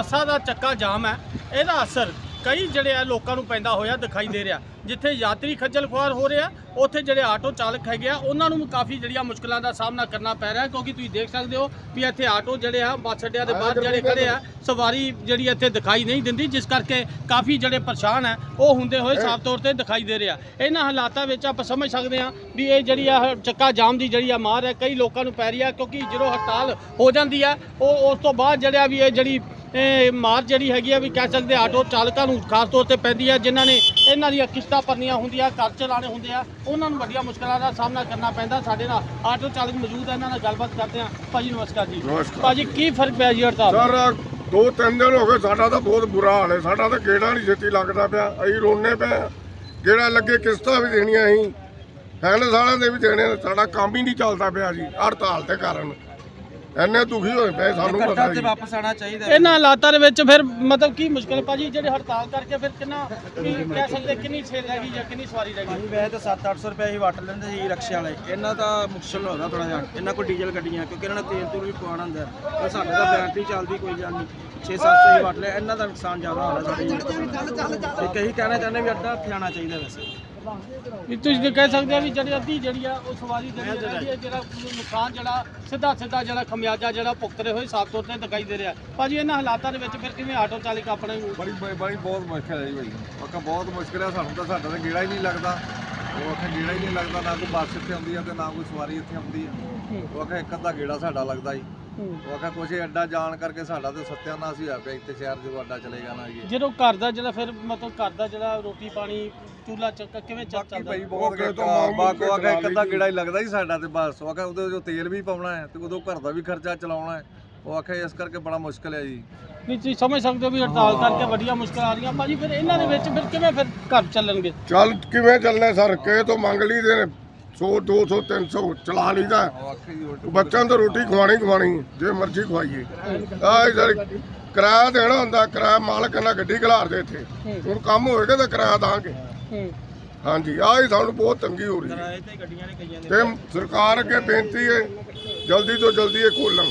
ਬੱਸਾਂ ਦਾ ਚੱਕਾ ਜਾਮ ਹੈ। ਇਹਦਾ ਅਸਰ ਕਈ ਜਿਹੜੇ ਆ ਲੋਕਾਂ ਨੂੰ ਪੈਂਦਾ ਹੋਇਆ ਦਿਖਾਈ ਦੇ ਰਿਹਾ। ਜਿੱਥੇ ਯਾਤਰੀ ਖੱਜਲ ਖੁਆਰ ਹੋ ਰਿਹਾ ਉੱਥੇ ਜਿਹੜੇ ਆਟੋ ਚਾਲਕ ਹੈਗੇ ਆ ਉਹਨਾਂ ਨੂੰ ਕਾਫੀ ਜਿਹੜੀਆਂ ਮੁਸ਼ਕਲਾਂ ਦਾ ਸਾਹਮਣਾ ਕਰਨਾ ਪੈ ਰਿਹਾ ਕਿਉਂਕਿ ਤੁਸੀਂ ਦੇਖ ਸਕਦੇ ਹੋ ਵੀ ਇੱਥੇ ਆਟੋ ਜਿਹੜੇ ਆ ਬੱਸ ਅੱਡਿਆਂ ਦੇ ਬਾਹਰ ਜਿਹੜੇ ਖੜੇ ਆ ਸਵਾਰੀ ਜਿਹੜੀ ਇੱਥੇ ਦਿਖਾਈ ਨਹੀਂ ਦਿੰਦੀ ਜਿਸ ਕਰਕੇ ਕਾਫੀ ਜਿਹੜੇ ਪਰੇਸ਼ਾਨ ਆ ਉਹ ਹੁੰਦੇ ਹੋਏ ਸਾਫ਼ ਤੌਰ ਤੇ ਦਿਖਾਈ ਦੇ ਰਿਹਾ। ਇਹਨਾਂ ਹਾਲਾਤਾਂ ਵਿੱਚ ਆਪਾਂ ਸਮਝ ਸਕਦੇ ਹਾਂ ਵੀ ਇਹ ਜਿਹੜੀ ਆ ਚੱਕਾ ਜਾਮ ਦੀ ਜਿਹੜੀ ਆ ਮਾਰ ਹੈ ਕਈ ਲੋਕਾਂ ਨੂੰ ਪੈ ਰਹੀ ਆ ਕਿਉਂਕਿ ਜਦੋਂ ਹੜਤਾਲ ਹੋ ਜਾਂਦੀ ਆ ਉਹ ਉਸ ਤੋਂ ਬਾਅਦ ਜਿਹੜਾ ਵੀ ਇਹ ਜਿਹੜੀ ਮਾਰ ਜਿਹੜੀ ਹੈਗੀ ਆ ਵੀ ਕਹਿ ਸਕਦੇ ਆਟੋ ਚਾਲਕਾਂ ਨੂੰ ਖਾਸ ਤੌਰ ਤੇ ਪੈਂਦੀ ਆ ਜਿਨ੍ਹਾਂ ਨੇ ਇਹਨਾਂ ਦੀਆਂ ਕਿਸ਼ਤਾਂ ਭਰਨੀਆਂ ਹੁੰਦੀਆਂ ਘਰ ਚਲਾਣੇ ਹੁੰਦੇ ਆ ਉਹਨਾਂ ਨੂੰ ਵੱਡੀਆਂ ਮੁਸ਼ਕਲਾਂ ਦਾ ਸਾਹਮਣਾ ਕਰਨਾ ਪੈਂਦਾ ਸਾਡੇ ਨਾਲ ਆਟੋ ਚਾਲਕ ਮੌਜੂਦ ਆ ਇਹਨਾਂ ਨਾਲ ਗੱਲਬਾਤ ਕਰਦੇ ਆ ਭਾਜੀ ਨਮਸਕਾਰ ਜੀ ਨਮਸਕਾਰ। ਭਾਜੀ ਕੀ ਫ਼ਰਕ ਪਿਆ ਜੀ ਹੜਤਾਲ? ਸਰ ਦੋ ਤਿੰਨ ਦਿਨ ਹੋ ਗਏ ਸਾਡਾ ਤਾਂ ਬਹੁਤ ਬੁਰਾ ਹਾਲ ਹੈ ਸਾਡਾ ਤਾਂ ਗੇੜਾ ਨਹੀਂ ਛੇਤੀ ਲੱਗਦਾ ਪਿਆ ਅਸੀਂ ਰੋਣੇ ਪਏ ਹਾਂ। ਗੇੜਾ ਲੱਗੇ ਕਿਸ਼ਤਾਂ ਵੀ ਦੇਣੀਆਂ ਅਸੀਂ ਫੈਨਸ ਵਾਲਿਆਂ ਦੇ ਵੀ ਦੇਣੇ। ਸਾਡਾ ਕੰਮ ਹੀ ਨਹੀਂ ਚੱਲਦਾ ਪਿਆ ਜੀ ਹੜਤਾਲ ਦੇ ਕਾਰਨ ਇੰਨੇ ਦੁਖੀ ਹੋਏ ਪਏ ਸਾਨੂੰ ਪਤਾ ਜੀ ਵਾਪਸ ਆਣਾ ਚਾਹੀਦਾ ਹੈ। ਇਹਨਾਂ ਹਾਲਾਤਾਂ ਦੇ ਵਿੱਚ ਫਿਰ ਮਤਲਬ ਕੀ ਮੁਸ਼ਕਲ ਭਾਜੀ? ਜਿਹੜੇ ਹੜਤਾਲ ਕਰਕੇ ਫਿਰ ਕਿੰਨਾ ਕੀ ਕਹਿ ਸਕਦੇ ਕਿੰਨੀ ਸੇਲ ਰਹਿ ਗਈ ਜਾਂ ਕਿੰਨੀ ਸਵਾਰੀ ਰਹਿ ਗਈ? ਅਸੀਂ ਵੈਸੇ ਤਾਂ 7-800 ਰੁਪਏ ਹੀ ਵਟ ਲੈਂਦੇ ਸੀ ਰਕਸ਼ੇ ਵਾਲੇ। ਇਹਨਾਂ ਤਾਂ ਮੁਸ਼ਕਲ ਹੋਦਾ ਥੋੜਾ ਜਿਹਾ ਇਹਨਾਂ ਕੋਲ ਡੀਜ਼ਲ ਗੱਡੀਆਂ ਕਿਉਂਕਿ ਇਹਨਾਂ ਨੇ ਤੇਲ ਤੂਲ ਵੀ ਪਵਾਉਣਾ ਹੁੰਦਾ ਹੈ। ਤੇ ਸਾਡੇ ਤਾਂ ਬੈਟਰੀ ਚੱਲਦੀ ਕੋਈ ਗੱਲ ਨਹੀਂ। 6-700 ਹੀ ਵਟ ਲਿਆ ਇਹਨਾਂ ਦਾ ਨੁਕਸਾਨ ਜ਼ਿਆਦਾ ਹੋ ਰਿਹਾ ਸਾਡੇ ਤੇ ਕਈ ਕਹਿਣਾ ਚਾਹੁੰਦੇ ਵੀ ਅੱਡਾ ਇੱਥੇ ਆਉਣਾ ਚਾਹੀਦਾ ਵੈਸੇ। ਵੀ ਤੁਸੀਂ ਤਾਂ ਕਹਿ ਸਕਦੇ ਆ ਵੀ ਜਿਹੜੀ ਅੱਧੀ ਜਿਹੜੀ ਆ, ਉਹ ਸਵਾਰੀ ਦੇ ਰਹੀ ਹੈ ਜਿਹੜਾ ਨੁਕਸਾਨ ਜਿਹੜਾ, ਸਿੱਧਾ ਸਿੱਧਾ ਜਿਹੜਾ ਖਮਿਆਜਾ ਜਿਹੜਾ ਭੁਗਤਦੇ ਹੋਏ ਸਾਫ਼ ਤੌਰ ਤੇ ਦਿਖਾਈ ਦੇ ਰਿਹਾ। ਭਾਜੀ, ਇਹਨਾਂ ਹਾਲਾਤਾਂ ਦੇ ਵਿੱਚ ਫਿਰ ਕਿਵੇਂ ਆਟੋ ਚਾਲਕ ਆਪਣੇ ਨੂੰ ਬੜੀ ਬੜੀ- ਬੜੀ ਬਹੁਤ ਮੁਸ਼ਕਿਲ ਹੈ ਜੀ ਭਾਈ। ਪੱਕਾ ਬਹੁਤ ਮੁਸ਼ਕਿਲ ਹੈ ਸਾਨੂੰ ਤਾਂ ਸਾਡਾ ਤਾਂ ਗੇੜਾ ਹੀ ਨਹੀਂ ਲੱਗਦਾ। ਉਹ ਆਖੇ ਗੇੜਾ ਹੀ ਨਹੀਂ ਲੱਗਦਾ, ਨਾ ਕੋਈ ਬੱਸ ਇੱਥੇ ਆਉਂਦੀ ਆ ਤੇ ਨਾ ਕੋਈ ਸਵਾਰੀ ਇੱਥੇ ਆਉਂਦੀ ਆ। ਉਹ ਆਖੇ ਇੱਕ ਅੱਧਾ ਗੇੜਾ ਸਾਡਾ ਲੱਗਦਾ ਜੀ। ਉਹ ਆਖੇ ਕੁਛ ਇਹ ਅੱਡਾ ਜਾਣ ਕਰਕੇ ਸਾਡਾ ਤੇ ਸੱਤਿਆਨਾਸ਼ ਹੀ ਹੋਇਆ ਪਿਆ ਇੱਥੇ ਸ਼ਹਿਰ ਜਦੋਂ ਅੱਡਾ ਚਲੇਗਾ ਨਾ ਜੀ। ਜਦੋਂ ਘਰ ਦਾ ਜਿਹੜਾ ਫਿਰ ਮਤਲਬ ਘਰ ਦਾ ਜਿਹੜਾ ਰੋਟੀ ਪਾਣੀ ਚੂਲਾ ਚੱਕ ਕਿਵੇਂ ਚੱਲ ਬਾਕੀ ਚੱਲਦਾ? ਭਾਈ ਬਹੁਤ ਅੱਗੇ ਤੋਂ ਮੰਗ ਬਾਕੀ ਉਹ ਆਖੇ ਇੱਕ ਅੱਧਾ ਲਈ ਗੇੜਾ ਹੀ ਲੱਗਦਾ ਜੀ ਸਾਡਾ ਤੇ ਬਸ। ਉਹ ਆਖੇ ਉਹਦੇ ਜੋ ਤੇਲ ਵੀ ਪਾਉਣਾ ਹੈ ਤੇ ਉਦੋਂ ਘਰ ਦਾ ਵੀ ਖਰਚਾ ਚਲਾਉਣਾ ਹੈ। ਉਹ ਆਖੇ ਇਸ ਕਰਕੇ ਬੜਾ ਮੁਸ਼ਕਿਲ ਹੈ ਜੀ। ਵੀ ਤੁਸੀਂ ਸਮਝ ਸਕਦੇ ਹੋ ਵੀ ਹੜਤਾਲ ਕਰਕੇ ਵੱਡੀਆਂ ਮੁਸ਼ਕਲਾਂ ਆ ਰਹੀਆਂ। ਭਾਜੀ ਫਿਰ ਇਹਨਾਂ ਦੇ ਵਿੱਚ ਫਿਰ ਕਿਵੇਂ ਫਿਰ ਘਰ ਚੱਲਣਗੇ? ਚੱਲ ਕਿਵੇਂ ਚੱਲਣੇ ਸਰ ਕਿਸੇ ਤੋਂ ਮੰਗ ਲਈਦੇ ਨੇ 100 200 300 ਚਲਾ ਲਈਦਾ। ਬੱਚਿਆਂ ਨੂੰ ਤਾਂ ਰੋਟੀ ਖਵਾਣੀ ਖਵਾਣੀ ਜੇ ਮਰਜ਼ੀ ਖਵਾਈਏ। ਆਹ ਸਰ ਕਿਰਾਇਆ ਦੇਣਾ ਹੁੰਦਾ ਕਿਰਾਇਆ ਮਾਲਕ ਨਾਲ ਗੱਡੀ ਖਿਲਾਰ ਦੇ ਇੱਥੇ। ਹੁਣ ਕੰਮ ਹੋਏਗਾ ਤਾਂ ਕਿਰਾਇਆ ਦਾਂਗੇ। ਹਾਂਜੀ ਆਹ ਹੀ ਸਾਨੂੰ ਬਹੁਤ ਤੰਗੀ ਹੋ ਰਹੀ ਹੈ। ਕਿਰਾਏ ਤੇ ਗੱਡੀਆਂ ਨੇ ਕਈਆਂ ਦੇ ਤੇ ਸਰਕਾਰ ਅੱਗੇ ਬੇਨਤੀ ਹੈ ਜਲਦੀ ਤੋਂ ਜਲਦੀ ਇਹ ਖੋਲਣ।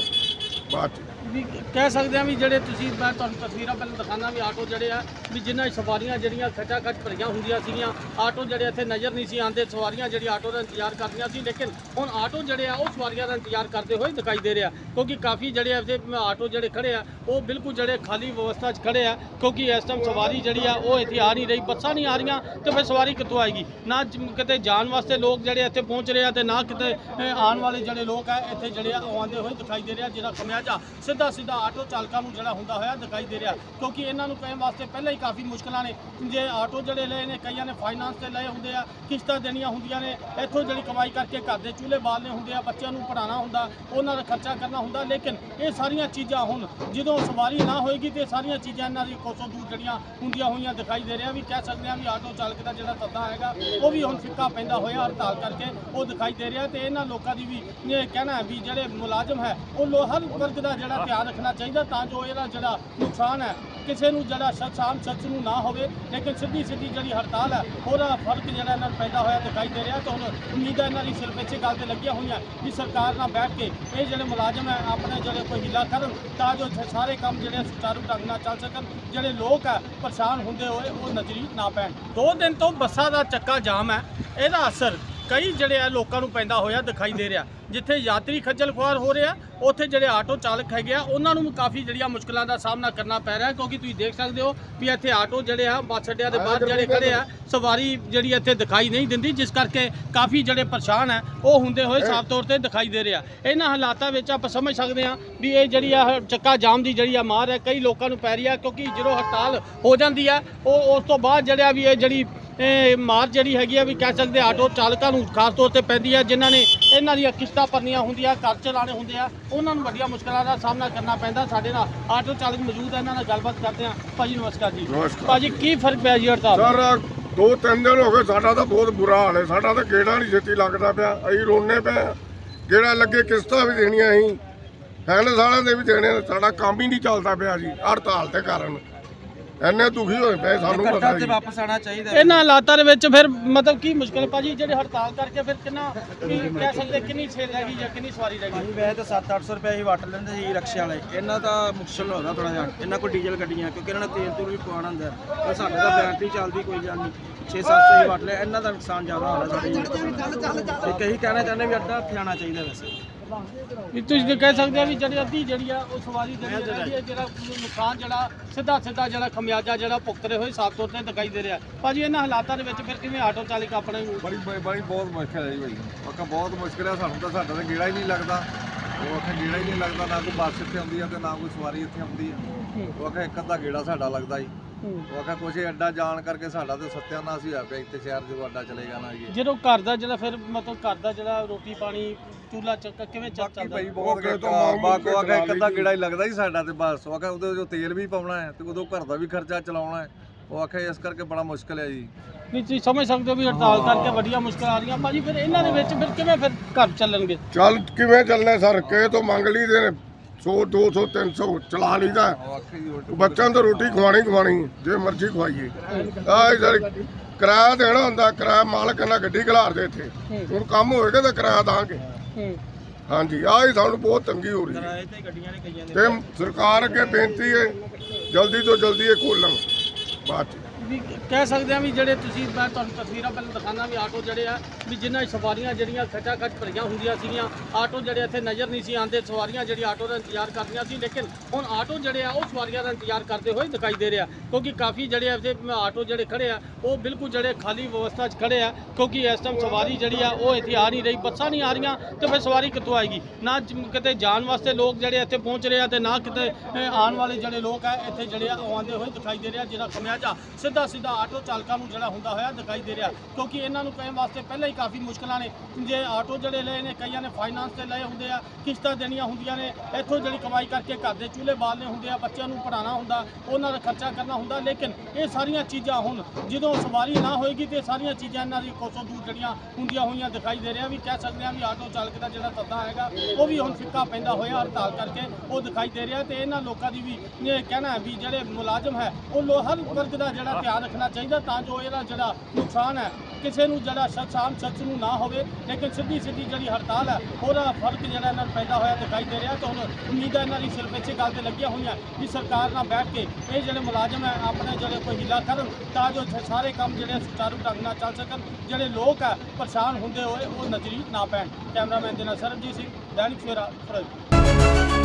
ਬਾਅਦ ਵੀ ਕਹਿ ਸਕਦੇ ਆ ਵੀ ਜਿਹੜੇ ਤੁਸੀਂ, ਮੈਂ ਤੁਹਾਨੂੰ ਤਸਵੀਰਾਂ ਪਹਿਲਾਂ ਦਿਖਾਣਾ ਵੀ ਆਟੋ ਜਿਹੜੇ ਆ, ਵੀ ਜਿਨ੍ਹਾਂ ਦੀ ਸਵਾਰੀਆਂ ਜਿਹੜੀਆਂ ਖਚਾ ਖਚ ਭਰੀਆਂ ਹੁੰਦੀਆਂ ਸੀਗੀਆਂ, ਆਟੋ ਜਿਹੜੇ ਇੱਥੇ ਨਜ਼ਰ ਨਹੀਂ ਸੀ ਆਉਂਦੇ, ਸਵਾਰੀਆਂ ਜਿਹੜੀ ਆਟੋ ਦਾ ਇੰਤਜ਼ਾਰ ਕਰਦੀਆਂ ਸੀ, ਲੇਕਿਨ ਹੁਣ ਆਟੋ ਜਿਹੜੇ ਆ, ਉਹ ਸਵਾਰੀਆਂ ਦਾ ਇੰਤਜ਼ਾਰ ਕਰਦੇ ਹੋਏ ਦਿਖਾਈ ਦੇ ਰਿਹਾ ਕਿਉਂਕਿ ਕਾਫੀ ਜਿਹੜੇ ਇੱਥੇ ਆਟੋ ਜਿਹੜੇ ਖੜੇ ਆ, ਉਹ ਬਿਲਕੁਲ ਜਿਹੜੇ ਖਾਲੀ ਵਿਵਸਥਾ 'ਚ ਖੜੇ ਆ, ਕਿਉਂਕਿ ਇਸ ਟਾਈਮ ਸਵਾਰੀ ਜਿਹੜੀ ਆ, ਉਹ ਇੱਥੇ ਆ ਨਹੀਂ ਰਹੀ, ਬੱਸਾਂ ਨਹੀਂ ਆ ਰਹੀਆਂ, ਤੇ ਫਿਰ ਸਵਾਰੀ ਕਿੱਥੋਂ ਆਏਗੀ? ਨਾ ਕਿਤੇ ਜਾਣ ਵਾਸਤੇ ਲੋਕ ਜਿਹੜੇ ਇੱਥੇ ਪਹੁੰਚ ਰਹੇ ਆ, ਤੇ ਨਾ ਕਿਤੇ ਆਉਣ ਵਾਲੇ ਜਿਹੜੇ ਲੋਕ ਆ, ਇੱਥੇ ਜਿਹੜੇ ਆ, ਉਹ ਆਉਂਦੇ ਹੋਏ ਦਿਖਾਈ ਦੇ ਰਿਹਾ ਜਿਹੜਾ ਖਮਿਆਜਾ ਸਿੱਧਾ ਸਿੱਧਾ ਸਿੱਧਾ ਆਟੋ ਚਾਲਕਾਂ ਨੂੰ ਜਿਹੜਾ ਹੁੰਦਾ ਹੋਇਆ ਦਿਖਾਈ ਦੇ ਰਿਹਾ, ਕਿਉਂਕਿ ਇਹਨਾਂ ਨੂੰ ਕਹਿਣ ਵਾਸਤੇ ਪਹਿਲਾਂ ਹੀ ਕਾਫੀ ਮੁਸ਼ਕਲਾਂ ਨੇ। ਜੇ ਆਟੋ ਜਿਹੜੇ ਲਏ ਨੇ, ਕਈਆਂ ਨੇ ਫਾਈਨਾਂਸ ਤੇ ਲਏ ਹੁੰਦੇ ਆ, ਕਿਸ਼ਤਾਂ ਦੇਣੀਆਂ ਹੁੰਦੀਆਂ ਨੇ, ਇੱਥੋਂ ਜਿਹੜੀ ਕਮਾਈ ਕਰਕੇ ਘਰ ਦੇ ਚੁੱਲ੍ਹੇ ਬਾਲਨੇ ਹੁੰਦੇ ਆ, ਬੱਚਿਆਂ ਨੂੰ ਪੜਾਉਣਾ ਹੁੰਦਾ, ਉਹਨਾਂ ਦਾ ਖਰਚਾ ਕਰਨਾ ਹੁੰਦਾ, ਲੇਕਿਨ ਇਹ ਸਾਰੀਆਂ ਚੀਜ਼ਾਂ ਹੁਣ ਜਦੋਂ ਸਵਾਰੀ ਨਾ ਹੋਏਗੀ ਤੇ ਇਹ ਸਾਰੀਆਂ ਚੀਜ਼ਾਂ ਇਹਨਾਂ ਦੀ ਕੋਸੋਂ ਦੂਰ ਜਿਹੜੀਆਂ ਹੁੰਦੀਆਂ ਹੋਈਆਂ ਦਿਖਾਈ ਦੇ ਰਿਹਾ, ਵੀ ਕਹਿ ਸਕਦੇ ਆ ਵੀ ਆਟੋ ਚਾਲਕ ਦਾ ਜਿਹੜਾ ਤੱਤਾ ਹੈਗਾ, ਉਹ ਵੀ ਹੁਣ ਫਿੱਕਾ ਪੈਂਦਾ ਹੋਇਆ ਹੜਤਾਲ ਕਰਕੇ ਉਹ ਦਿਖਾਈ ਦੇ ਰਿਹਾ ਤੇ ਇਹਨਾਂ ਲੋਕਾਂ ਦੀ ਵੀ ਇਹ ਕਹਿਣਾ ਹੈ ਵੀ ਜਿਹੜੇ ਮੁਲਾਜ਼ਮ ਹੈ, ਉਹ ਲੋ- ਹਰ ਵਰਗ ਦਾ ਜਿਹੜਾ ਧਿਆਨ ਰੱਖਣਾ ਚਾਹੀਦਾ ਤਾਂ ਜੋ ਇਹਦਾ ਜਿਹੜਾ ਨੁਕਸਾਨ ਹੈ, ਕਿਸੇ ਨੂੰ ਜਿਹੜਾ ਸ਼ਖਸਾਨ ਸ਼ਖਸ ਨੂੰ ਨਾ ਹੋਵੇ, ਲੇਕਿਨ ਸਿੱਧੀ ਸਿੱਧੀ ਜਿਹੜੀ ਹੜਤਾਲ ਹੈ, ਉਹਦਾ ਫ਼ਰਕ ਜਿਹੜਾ ਇਹਨਾਂ ਨੂੰ ਪੈਦਾ ਹੋਇਆ ਦਿਖਾਈ ਦੇ ਰਿਹਾ ਤੇ ਹੁਣ ਉਮੀਦਾਂ ਇਹਨਾਂ ਦੀ ਸਿਰਫ ਇਸੇ ਗੱਲ ਤੇ ਲੱਗੀਆਂ ਹੋਈਆਂ ਕਿ ਸਰਕਾਰ ਨਾਲ ਬੈਠ ਕੇ ਇਹ ਜਿਹੜੇ ਮੁਲਾਜ਼ਮ ਹੈ, ਆਪਣੇ ਜਿਹੜੇ ਕੋਈ ਹਿੱਲਾ ਕਰਨ ਤਾਂ ਜੋ ਸਾਰੇ ਕੰਮ ਜਿਹੜੇ ਸੁਚਾਰੂ ਢੰਗ ਨਾਲ ਚੱਲ ਸਕਣ, ਜਿਹੜੇ ਲੋਕ ਹੈ, ਪਰੇਸ਼ਾਨ ਹੁੰਦੇ ਹੋਏ ਉਹ ਨਜ਼ਰੀ ਨਾ ਪੈਣ। ਦੋ ਦਿਨ ਤੋਂ ਬੱਸਾਂ ਦਾ ਚੱਕਾ ਜਾਮ ਹੈ, ਇਹਦਾ ਅਸਰ ਕਈ ਜਿਹੜੇ ਆ ਲੋਕਾਂ ਨੂੰ ਪੈਂਦਾ ਹੋਇਆ ਦਿਖਾਈ ਦੇ ਰਿਹਾ ਜਿੱਥੇ ਯਾਤਰੀ ਖੱਜਲ ਖੁਆਰ ਹੋ ਰਿਹਾ ਉੱਥੇ ਜਿਹੜੇ ਆਟੋ ਚਾਲਕ ਹੈਗੇ ਆ ਉਹਨਾਂ ਨੂੰ ਕਾਫੀ ਜਿਹੜੀਆਂ ਮੁਸ਼ਕਲਾਂ ਦਾ ਸਾਹਮਣਾ ਕਰਨਾ ਪੈ ਰਿਹਾ ਕਿਉਂਕਿ ਤੁਸੀਂ ਦੇਖ ਸਕਦੇ ਹੋ ਵੀ ਇੱਥੇ ਆਟੋ ਜਿਹੜੇ ਆ ਬੱਸ ਅੱਡਿਆਂ ਦੇ ਬਾਹਰ ਜਿਹੜੇ ਖੜੇ ਆ ਸਵਾਰੀ ਜਿਹੜੀ ਇੱਥੇ ਦਿਖਾਈ ਨਹੀਂ ਦਿੰਦੀ ਜਿਸ ਕਰਕੇ ਕਾਫੀ ਜਿਹੜੇ ਪਰੇਸ਼ਾਨ ਆ ਉਹ ਹੁੰਦੇ ਹੋਏ ਸਾਫ਼ ਤੌਰ ਤੇ ਦਿਖਾਈ ਦੇ ਰਿਹਾ। ਇਹਨਾਂ ਹਾਲਾਤਾਂ ਵਿੱਚ ਆਪਾਂ ਸਮਝ ਸਕਦੇ ਹਾਂ ਵੀ ਇਹ ਜਿਹੜੀ ਆ ਚੱਕਾ ਜਾਮ ਦੀ ਜਿਹੜੀ ਆ ਮਾਰ ਹੈ ਕਈ ਲੋਕਾਂ ਨੂੰ ਪੈ ਰਹੀ ਆ ਕਿਉਂਕਿ ਜਦੋਂ ਹੜਤਾਲ ਹੋ ਜਾਂਦੀ ਆ ਉਹ ਉਸ ਤੋਂ ਬਾਅਦ ਜਿਹੜਾ ਵੀ ਇਹ ਜਿਹੜੀ ਮਾਰ ਜਿਹੜੀ ਹੈਗੀ ਆ ਵੀ ਕਹਿ ਸਕਦੇ ਆਟੋ ਚਾਲਕਾਂ ਨੂੰ ਖਾਸ ਤੌਰ ਤੇ ਪੈਂਦੀ ਆ ਜਿਨ੍ਹਾਂ ਨੇ ਇਹਨਾਂ ਦੀਆਂ ਕਿਸ਼ਤਾਂ ਭਰਨੀਆਂ ਹੁੰਦੀਆਂ ਘਰ ਚਲਾਣੇ ਹੁੰਦੇ ਆ। ਉਹਨਾਂ ਨੂੰ ਵੱਡੀਆਂ ਮੁਸ਼ਕਲਾਂ ਦਾ ਸਾਹਮਣਾ ਕਰਨਾ ਪੈਂਦਾ। ਸਾਡੇ ਨਾਲ ਆਟੋ ਚਾਲਕ ਮੌਜੂਦ ਆ ਇਹਨਾਂ ਨਾਲ ਗੱਲਬਾਤ ਕਰਦੇ ਆ। ਭਾਜੀ ਨਮਸਕਾਰ ਜੀ। ਨਮਸਕਾਰ ਭਾਜੀ ਕੀ ਫ਼ਰਕ ਪਿਆ ਜੀ ਹੜਤਾਲ? ਸਰ ਦੋ ਤਿੰਨ ਦਿਨ ਹੋ ਗਏ ਸਾਡਾ ਤਾਂ ਬਹੁਤ ਬੁਰਾ ਹਾਲ ਹੈ। ਸਾਡਾ ਤਾਂ ਗੇੜਾ ਨਹੀਂ ਛੇਤੀ ਲੱਗਦਾ ਪਿਆ। ਅਸੀਂ ਰੋਣੇ ਪਏ ਹਾਂ। ਗੇੜਾ ਲੱਗੇ ਕਿਸ਼ਤਾਂ ਵੀ ਦੇਣੀਆਂ ਅਸੀਂ। ਫੈਨਸ ਵਾਲਿਆਂ ਦੇ ਵੀ ਦੇਣੇ ਨੇ। ਸਾਡਾ ਕੰਮ ਹੀ ਨਹੀਂ ਚੱਲਦਾ ਪਿਆ ਜੀ ਹੜਤਾਲ ਦੇ ਕਾਰਨ। ਐਨੇ ਦੁਖੀ ਹੋਏ ਪਏ ਸਾਨੂੰ ਪਤਾ ਤੇ ਜੀ ਵਾਪਸ ਆਣਾ ਚਾਹੀਦਾ। ਹੈ। ਇਹਨਾਂ ਹਾਲਾਤਾਂ ਦੇ ਵਿੱਚ ਫਿਰ ਮਤਲਬ ਕੀ ਮੁਸ਼ਕਲ ਭਾਜੀ ਜਿਹੜੇ ਹੜਤਾਲ ਕਰਕੇ ਫਿਰ ਕਿੰਨਾ ਕੀ ਕਹਿ ਸਕਦੇ ਕਿੰਨੀ ਸੇਲ ਰਹਿ ਗਈ ਜਾਂ ਕਿੰਨੀ ਸਵਾਰੀ ਰਹਿ ਗਈ? ਅਸੀਂ ਵੈਸੇ ਤਾਂ 7-800 ਰੁਪਏ ਹੀ ਵਟ ਲੈਂਦੇ ਸੀ ਰਕਸ਼ੇ ਵਾਲੇ। ਇਹਨਾਂ ਦਾ ਮੁਸ਼ਕਲ ਹੋ ਰਿਹਾ ਥੋੜਾ ਜਿਹਾ ਇਹਨਾਂ ਕੋਲ ਡੀਜ਼ਲ ਗੱਡੀਆਂ ਕਿਉਂਕਿ ਇਹਨਾਂ ਨੇ ਤੇਲ ਤੂਲ ਵੀ ਪਵਾਉਣਾ ਹੁੰਦਾ ਹੈ। ਪਰ ਸਾਡੇ ਤਾਂ ਬੈਟਰੀ ਚੱਲਦੀ ਕੋਈ ਗੱਲ ਨਹੀਂ। 6-700 ਹੀ ਵਟ ਲਿਆ ਇਹਨਾਂ ਦਾ ਨੁਕਸਾਨ ਜ਼ਿਆਦਾ ਹੋ ਰਿਹਾ ਸਾਡੇ ਤੇ ਕਈ ਕਹਿਣਾ ਚਾਹੁੰਦੇ ਵੀ ਅੱਡਾ ਇੱਥੇ ਆਉਣਾ ਚਾਹੀਦਾ ਵੈਸੇ। ਵੀ ਤੁਸੀਂ ਤਾਂ ਕਹਿ ਸਕਦੇ ਆ ਵੀ ਜਿਹੜੀ ਅੱਧੀ ਜਿਹੜੀ ਆ, ਉਹ ਸਵਾਰੀ ਜਿਹੜੀ ਰਹਿੰਦੀ ਹੈ ਜਿਹੜਾ ਨੁਕਸਾਨ ਜਿਹੜਾ, ਸਿੱਧਾ ਸਿੱਧਾ ਜਿਹੜਾ ਖਮਿਆਜਾ ਜਿਹੜਾ ਭੁਗਤਦੇ ਹੋਏ ਸਾਫ਼ ਤੌਰ ਤੇ ਦਿਖਾਈ ਦੇ ਰਿਹਾ। ਭਾਜੀ, ਇਹਨਾਂ ਹਾਲਾਤਾਂ ਦੇ ਵਿੱਚ ਫਿਰ ਕਿਵੇਂ ਆਟੋ ਚਾਲਕ ਆਪਣੇ ਨੂੰ ਬੜੀ ਬੜੀ- ਬੜੀ ਬਹੁਤ ਮੁਸ਼ਕਿਲ ਹੈ ਜੀ ਭਾਈ ਪੱਕਾ ਬਹੁਤ ਮੁਸ਼ਕਿਲ ਹੈ, ਸਾਨੂੰ ਤਾਂ ਸਾਡਾ ਤਾਂ ਗੇੜਾ ਹੀ ਨਹੀਂ ਲੱਗਦਾ। ਉਹ ਆਖੇ ਗੇੜਾ ਹੀ ਨਹੀਂ ਲੱਗਦਾ, ਨਾ ਕੋਈ ਬੱਸ ਇੱਥੇ ਆਉਂਦੀ ਆ ਤੇ ਨਾ ਕੋਈ ਸਵਾਰੀ ਇੱਥੇ ਆਉਂਦੀ ਆ। ਉਹ ਆਖੇ ਇੱਕ ਅੱਧਾ ਗੇੜਾ ਸਾਡਾ ਲੱਗਦਾ ਜੀ। ਉਹ ਆਖੇ ਕੁਛ ਇਹ ਅੱਡਾ ਜਾਣ ਕਰਕੇ ਸਾਡਾ ਤੇ ਸੱਤਿਆਨਾਸ਼ ਹੀ ਹੋਇਆ ਪਿਆ ਇੱਥੇ ਸ਼ਹਿਰ ਜਦੋਂ ਅੱਡਾ ਚਲੇਗਾ ਨਾ ਜੀ। ਜਦੋਂ ਘਰ ਦਾ ਜਿਹੜਾ ਫਿਰ ਮਤਲਬ ਘਰ ਦਾ ਜਿਹੜਾ ਰੋਟੀ ਪਾਣੀ ਚੁੱਲਾ ਚੱਕ ਕਿਵੇਂ ਚੱਲ ਬਾਕੀ ਚੱਲਦਾ? ਭਾਈ ਉਹ ਬਹੁਤ ਕਿਸੇ ਤੋਂ ਬਾਕੋ ਮੰਗ ਬਾਕੋ ਆਖੇ ਇੱਕ ਕੇ ਅੱਧਾ ਗੇੜਾ ਹੀ ਲੱਗਦਾ ਜੀ ਸਾਡਾ ਤੇ ਬਸ। ਉਹ ਆਖੇ ਉਹਦੇ ਜੋ ਤੇਲ ਵੀ ਪਾਉਣਾ ਹੈ ਤੇ ਉਦੋਂ ਘਰ ਦਾ ਵੀ ਖਰਚਾ ਚਲਾਉਣਾ ਹੈ। ਉਹ ਆਖੇ ਇਸ ਕਰਕੇ ਬੜਾ ਮੁਸ਼ਕਿਲ ਹੈ ਜੀ। ਵੀ ਤੁਸੀਂ ਸਮਝ ਸਕਦੇ ਹੋ ਵੀ ਹੜਤਾਲ ਕਰਕੇ ਵੱਡੀਆਂ ਮੁਸ਼ਕਲਾਂ ਆ ਰਹੀਆਂ। ਭਾਜੀ ਫਿਰ ਇਹਨਾਂ ਦੇ ਵਿੱਚ ਫਿਰ ਕਿਵੇਂ ਫਿਰ ਘਰ ਚੱਲਣਗੇ? ਚੱਲ ਕਿਵੇਂ ਚੱਲਣੇ ਸਰ? ਕਿਸੇ ਤੋਂ ਮੰਗ ਲਈਦੇ ਨੇ 100 200 300 ਚਲਾ ਲਈਦਾ। ਬੱਚਿਆਂ ਨੂੰ ਤਾਂ ਰੋਟੀ ਖਵਾਣੀ ਖਵਾਣੀ ਜੇ ਮਰਜ਼ੀ ਖਵਾਈਏ। ਆਹ ਸਰ ਕਿਰਾਇਆ ਦੇਣਾ ਹੁੰਦਾ ਕਿਰਾਇਆ ਮਾਲਕ ਨਾਲ ਗੱਡੀ ਖਿਲਾਰ ਦੇ ਇੱਥੇ। ਹੁਣ ਕੰਮ ਹੋਏਗਾ ਤਾਂ ਕਿਰਾਇਆ ਦਾਂਗੇ। ਹਾਂਜੀ ਆਹ ਹੀ ਸਾਨੂੰ ਬਹੁਤ ਤੰਗੀ ਹੋ ਰਹੀ ਹੈ। ਕਿਰਾਏ ਤੇ ਗੱਡੀਆਂ ਨੇ ਕਈਆਂ ਦੇ ਤੇ ਸਰਕਾਰ ਅੱਗੇ ਬੇਨਤੀ ਹੈ ਜਲਦੀ ਤੋਂ ਜਲਦੀ ਇਹ ਖੋਲਣ। ਬਾਅਦ ਵੀ ਕਹਿ ਸਕਦੇ ਆ ਵੀ ਜਿਹੜੇ ਤੁਸੀਂ, ਮੈਂ ਤੁਹਾਨੂੰ ਤਸਵੀਰਾਂ ਪਹਿਲਾਂ ਦਿਖਾਣਾ ਵੀ ਆਟੋ ਜਿਹੜੇ ਆ, ਵੀ ਜਿਨ੍ਹਾਂ 'ਚ ਸਵਾਰੀਆਂ ਜਿਹੜੀਆਂ ਖੱਟਾ ਖੱਟ ਭਰੀਆਂ ਹੁੰਦੀਆਂ ਸੀਗੀਆਂ, ਆਟੋ ਜਿਹੜੇ ਇੱਥੇ ਨਜ਼ਰ ਨਹੀਂ ਸੀ ਆਉਂਦੇ, ਸਵਾਰੀਆਂ ਜਿਹੜੀ ਆਟੋ ਦਾ ਇੰਤਜ਼ਾਰ ਕਰਦੀਆਂ ਸੀ, ਲੇਕਿਨ ਹੁਣ ਆਟੋ ਜਿਹੜੇ ਆ, ਉਹ ਸਵਾਰੀਆਂ ਦਾ ਇੰਤਜ਼ਾਰ ਕਰਦੇ ਹੋਏ ਦਿਖਾਈ ਦੇ ਰਿਹਾ, ਕਿਉਂਕਿ ਕਾਫੀ ਜਿਹੜੇ ਇੱਥੇ ਆਟੋ ਜਿਹੜੇ ਖੜੇ ਆ, ਉਹ ਬਿਲਕੁਲ ਜਿਹੜੇ ਖਾਲੀ ਵਿਵਸਥਾ 'ਚ ਖੜੇ ਆ, ਕਿਉਂਕਿ ਇਸ ਟਾਈਮ ਸਵਾਰੀ ਜਿਹੜੀ ਆ, ਉਹ ਇੱਥੇ ਆ ਨਹੀਂ ਰਹੀ, ਬੱਸਾਂ ਨਹੀਂ ਆ ਰਹੀਆਂ, ਤੇ ਫਿਰ ਸਵਾਰੀ ਕਿੱਥੋਂ ਆਏਗੀ? ਨਾ ਕਿਤੇ ਜਾਣ ਵਾਸਤੇ ਲੋਕ ਜਿਹੜੇ ਇੱਥੇ ਪਹੁੰਚ ਰਹੇ ਆ, ਤੇ ਨਾ ਕਿਤੇ ਆਉਣ ਵਾਲੇ ਜਿਹੜੇ ਲੋਕ ਆ, ਇੱਥੇ ਜਿਹੜੇ ਆ, ਉਹ ਆਉਂਦੇ ਹੋਏ ਦਿਖਾਈ ਦੇ ਰਿਹਾ ਜਿਹੜਾ ਖਮਿਆਜਾ ਸਿੱਧਾ ਸਿੱਧਾ ਸਿੱਧਾ ਆਟੋ ਚਾਲਕਾਂ ਨੂੰ ਜਿਹੜਾ ਹੁੰਦਾ ਹੋਇਆ ਦਿਖਾਈ ਦੇ ਰਿਹਾ, ਕਿਉਂਕਿ ਇਹਨਾਂ ਨੂੰ ਕਹਿਣ ਵਾਸਤੇ ਪਹਿਲਾਂ ਹੀ ਕਾਫੀ ਮੁਸ਼ਕਲਾਂ ਨੇ। ਜੇ ਆਟੋ ਜਿਹੜੇ ਲਏ ਨੇ, ਕਈਆਂ ਨੇ ਫਾਈਨਾਂਸ ਤੇ ਲਏ ਹੁੰਦੇ ਆ, ਕਿਸ਼ਤਾਂ ਦੇਣੀਆਂ ਹੁੰਦੀਆਂ ਨੇ, ਇੱਥੋਂ ਜਿਹੜੀ ਕਮਾਈ ਕਰਕੇ ਘਰ ਦੇ ਚੂਲੇ ਬਾਲਨੇ ਹੁੰਦੇ ਆ, ਬੱਚਿਆਂ ਨੂੰ ਪੜ੍ਹਾਉਣਾ ਹੁੰਦਾ, ਉਹਨਾਂ ਦਾ ਖਰਚਾ ਕਰਨਾ ਹੁੰਦਾ, ਲੇਕਿਨ ਇਹ ਸਾਰੀਆਂ ਚੀਜ਼ਾਂ ਹੁਣ ਜਦੋਂ ਸਵਾਰੀ ਨਾ ਹੋਏਗੀ ਤੇ ਸਾਰੀਆਂ ਚੀਜ਼ਾਂ ਇਹਨਾਂ ਦੀ ਕੋਸੋਂ ਦੂਰ ਜਿਹੜੀਆਂ ਹੁੰਦੀਆਂ ਹੋਈਆਂ ਦਿਖਾਈ ਦੇ ਰਿਹਾ, ਵੀ ਕਹਿ ਸਕਦੇ ਆ ਵੀ ਆਟੋ ਚਾਲਕ ਦਾ ਜਿਹੜਾ ਸੱਦਾ ਹੈਗਾ, ਉਹ ਵੀ ਹੁਣ ਫਿੱਕਾ ਪੈਂਦਾ ਹੋਇਆ, ਹੜਤਾਲ ਕਰਕੇ ਉਹ ਦਿਖਾਈ ਦੇ ਰਿਹਾ ਤੇ ਇਹਨਾਂ ਲੋਕਾਂ ਦੀ ਵੀ ਇਹ ਕਹਿਣਾ ਹੈ ਵੀ ਜਿਹੜੇ ਮੁਲਾਜ਼ਮ ਹੈ, ਉਹ ਲੋ, ਹਰ ਵਰਗ ਦਾ ਜਿਹੜਾ ਧਿਆਨ ਰੱਖਣਾ ਚਾਹੀਦਾ ਤਾਂ ਜੋ ਇਹਦਾ ਜਿਹੜਾ ਨੁਕਸਾਨ ਹੈ, ਕਿਸੇ ਨੂੰ ਜਿਹੜਾ ਸ਼ਾਮ ਸੱਚ ਨੂੰ ਨਾ ਹੋਵੇ, ਲੇਕਿਨ ਸਿੱਧੀ ਸਿੱਧੀ ਜਿਹੜੀ ਹੜਤਾਲ ਹੈ, ਉਹਦਾ ਫ਼ਰਕ ਜਿਹੜਾ ਇਹਨਾਂ ਨੂੰ ਪੈਦਾ ਹੋਇਆ ਦਿਖਾਈ ਦੇ ਰਿਹਾ। ਤੇ ਹੁਣ ਉਮੀਦਾਂ ਇਹਨਾਂ ਦੀ ਸਿਰਫ ਇਸੇ ਗੱਲ ਤੇ ਲੱਗੀਆਂ ਹੋਈਆਂ ਕਿ ਸਰਕਾਰ ਨਾਲ ਬੈਠ ਕੇ ਇਹ ਜਿਹੜੇ ਮੁਲਾਜ਼ਮ ਹੈ, ਆਪਣੇ ਜਿਹੜੇ ਕੋਈ ਹੀਲਾ ਕਰਨ, ਤਾਂ ਜੋ ਸਾਰੇ ਕੰਮ ਜਿਹੜੇ ਸੁਚਾਰੂ ਢੰਗ ਨਾਲ ਚੱਲ ਸਕਣ। ਜਿਹੜੇ ਲੋਕ ਹੈ, ਪਰੇਸ਼ਾਨ ਹੁੰਦੇ ਹੋਏ ਉਹ ਨਜ਼ਰੀ ਨਾ ਪੈਣ। ਕੈਮਰਾਮੈਨ ਦੇ ਨਾਲ ਸਰਬਜੀਤ ਸਿੰਘ, ਦੈਨਿਕ ਸਵੇਰਾ, ਫਿਰੋਜ਼ਪੁਰ।